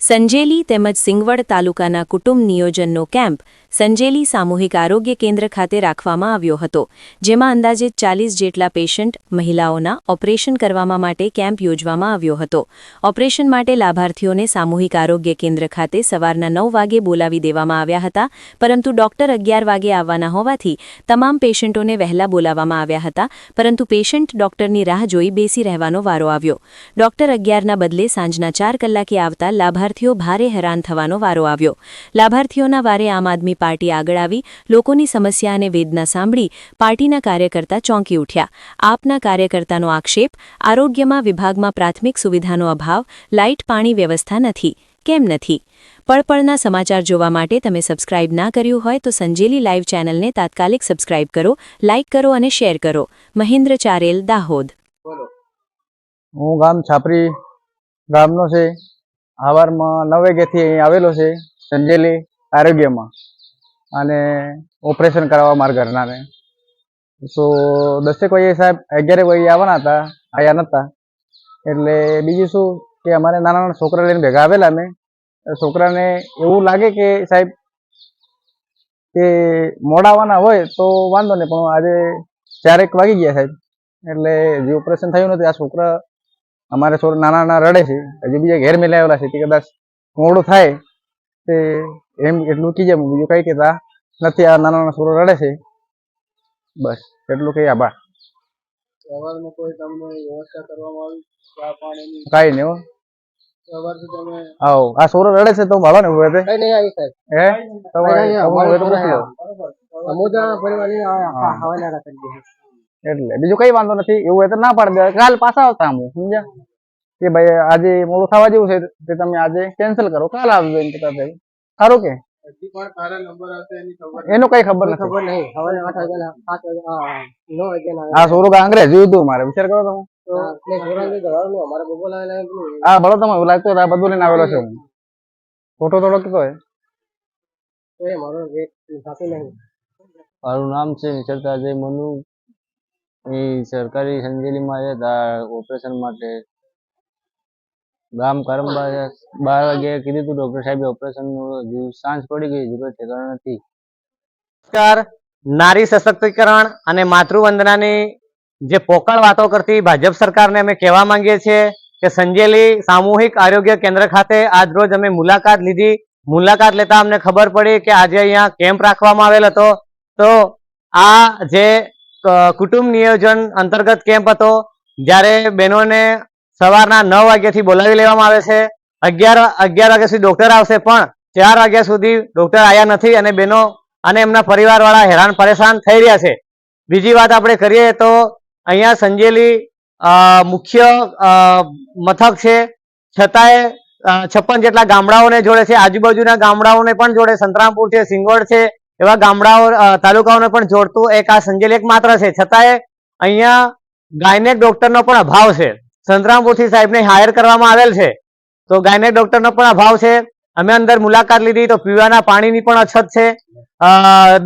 સંજેલી તેમજ સિંગવડ તાલુકાના કુટુંબ નિયોજનનો કેમ્પ સંજેલી સામૂહિક આરોગ્ય કેન્દ્ર ખાતે રાખવામાં આવ્યો હતો, જેમાં અંદાજે ચાલીસ જેટલા પેશન્ટ મહિલાઓના ઓપરેશન કરવામાં માટે કેમ્પ યોજવામાં આવ્યો હતો. ઓપરેશન માટે લાભાર્થીઓને સામૂહિક આરોગ્ય કેન્દ્ર ખાતે સવારના નવ વાગે બોલાવી દેવામાં આવ્યા હતા, પરંતુ ડોક્ટર અગિયાર વાગે આવવાના હોવાથી તમામ પેશન્ટોને વહેલા બોલાવવામાં આવ્યા હતા, પરંતુ પેશન્ટ ડોક્ટરની રાહ જોઈ બેસી રહેવાનો વારો આવ્યો. ડોક્ટર અગિયારના બદલે સાંજના ચાર કલાકે આવતા લાભાર્થીઓ ભારે હેરાન થવાનો વારો આવ્યો. લાભાર્થીઓના વારે આમ આદમી પાર્ટી આગળ આવી, લોકોની સમસ્યા અને વેદના સાંભળી પાર્ટીના કાર્યકર્તા ચોંકી ઉઠ્યા. આપના કાર્યકર્તાનો આક્ષેપ, આરોગ્યમાં વિભાગમાં પ્રાથમિક સુવિધાનો અભાવ, લાઇટ પાણી વ્યવસ્થા નથી. કેમ નથી? પળપળના સમાચાર જોવા માટે તમે સબસ્ક્રાઇબ ના કર્યું હોય તો સંજેલી લાઇવ ચેનલને તાત્કાલિક સબસ્ક્રાઇબ કરો, લાઇક કરો અને શેર કરો. મહેન્દ્ર ચારેલ, દાહોદ. હું ગામ છાપરી ગામનો છે. સવારમાં નવ વાગ્યાથી અહીં આવેલો છે સંજેલી આરોગ્યમાં. અને ઓપરેશન કરાવવા મારા ઘરનાને. તો દસેક વાગે સાહેબ અગિયાર વાગે આવવાના હતા આવ્યા નહોતા એટલે બીજું શું કે અમારે નાના નાના છોકરા લઈને ભેગા આવેલા અમે. છોકરાને એવું લાગે કે સાહેબ કે મોડા આવવાના હોય તો વાંધો નહીં, પણ આજે ચારેક વાગી ગયા સાહેબ. એટલે જે ઓપરેશન થયું નથી આ છોકરા અમારે છોડ નાના નાના રડે છે. હજી બીજા ઘેર મેં લાવેલા છે. તે કદાચ મોડું થાય તે એમ એટલું કીજે બીજું કઈ કહેતા નથી. આ નાના નાના છોકરો રડે છે. બસ એટલું કઈ આભાર. સવારમાં કોઈ તમને વ્યવસ્થા કરવામાં આવી? ચા પાણીની? કાંઈ નહીં હો. સવારથી તમે આવો. આ સોરો રડે છે તો ભાલો ને ઊભો તે કઈ નહીં આવી સાહેબ. હે? તમારે તમારે તો પૂછી લો. સમુદ્રના પરિવાર નહીં હા. હવાના કરી દે. એટલે બીજું કઈ વાંધો નથી એવું હોય તો ના પાડી દે કાલ પાછા આવતા હું સમજ્યા? કે ભાઈ આજે મોડું થવા જેવું છે તે તમે આજે કેન્સલ કરો. કાલ આવજો એમ કહેતા ભાઈ સારું કે? એની ખબર એનું કઈ ખબર નથી. ખબર નહીં. હવે આઠ વાગ્યા સાત વાગ્યા નવ વાગ્યા આ છોરું કાંઈ અંગ્રેજી હતું મારે. વિચાર કરો તમે. હા ભલો તમે લાગતું આ બધું લઈને આવેલો છે. હું. ફોટો થોડો કીધો મારું નામ છે નિશરતા જય મનુ. સરકારી સંજેલીમાં હતા ઓપરેશન માટે ગામ કરંબા બાર વાગે કીધું હતું ડોક્ટર સાહેબ ઓપરેશન સાંજ પડી ગઈ, હજુ ઠેકાણા નથી. નમસ્કાર. નારી સશક્તિકરણ અને માતૃવંદનાની જે પોકળ વાતો કરતી ભાજપ સરકારને અમે કહેવા માંગીએ છીએ કે સંજેલી સામૂહિક આરોગ્ય કેન્દ્ર ખાતે આજ રોજ અમે મુલાકાત લીધી. મુલાકાત લેતા અમને ખબર પડી કે આજે અહીંયા કેમ્પ રાખવામાં આવેલ હતો. તો આ જે કુટુંબ નિયોજન અંતર્ગત કેમ્પ હતો, જ્યારે બહેનોને સવારના નવ વાગ્યાથી બોલાવી લેવામાં આવે છે. અગિયાર અગિયાર વાગ્યા સુધી ડોક્ટર આવશે, પણ ચાર વાગ્યા સુધી ડોક્ટર આવ્યા નથી અને બહેનો અને એમના પરિવારવાળા હેરાન પરેશાન થઈ રહ્યા છે. બીજી વાત આપણે કરીએ તો અહીંયા સંજેલી મુખ્ય મથક છે. છતાંય છપ્પન જેટલા ગામડાઓને જોડે છે. આજુબાજુના ગામડાઓને પણ જોડે. સંતરામપુર છે સિંગોડ છે એવા ગામડાઓ તાલુકાઓને પણ જોડતું એક આ સંજેલી એક માત્ર છે. છતાંય અહીંયા ગાયનેક ડોક્ટરનો પણ અભાવ છે. સંતરામપુરથી સાહેબને હાયર કરવામાં આવેલ છે. તો ગાયનેક ડોક્ટરનો પણ અભાવ છે. અમે અંદર મુલાકાત લીધી, તો પીવાના પાણીની પણ અછત છે.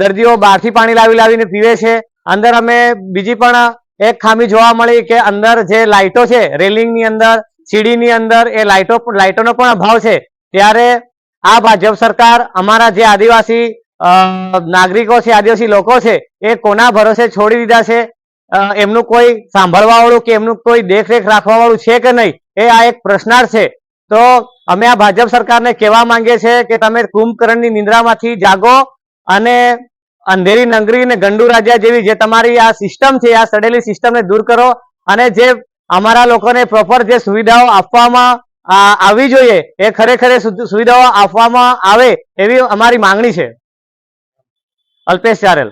દર્દીઓ બહારથી પાણી લાવી લાવીને પીવે છે. અંદર અમે બીજી પણ એક ખામી જોવા મળી કે અંદર જે લાઇટો છે, રેલિંગની અંદર, સીડીની અંદર, એ લાઇટો, લાઇટોનો પણ અભાવ છે. ત્યારે આ ભાજપ સરકાર, અમારા જે આદિવાસી નાગરિકો છે, આદિવાસી લોકો છે, એ કોના ભરોસે છોડી દીધા છે? એમનું કોઈ સાંભળવા વાળું કે એમનું કોઈ દેખરેખ રાખવા વાળું છે કે નહીં? એ આ એક પ્રશ્નાર્થ છે. તો અમે આ ભાજપ સરકારને કહેવા માંગીએ છીએ કે તમે કુંભકર્ણની નિંદ્રામાંથી જાગો અને અંધેરી નગરી અને ગંડુ રાજા જેવી જે તમારી આ સિસ્ટમ છે, આ સડેલી સિસ્ટમને દૂર કરો અને જે અમારા લોકોને પ્રોપર જે સુવિધાઓ આપવામાં આવી જોઈએ, એ ખરેખર સુવિધાઓ આપવામાં આવે એવી અમારી માંગણી છે. અલ્પેશ ચારેલ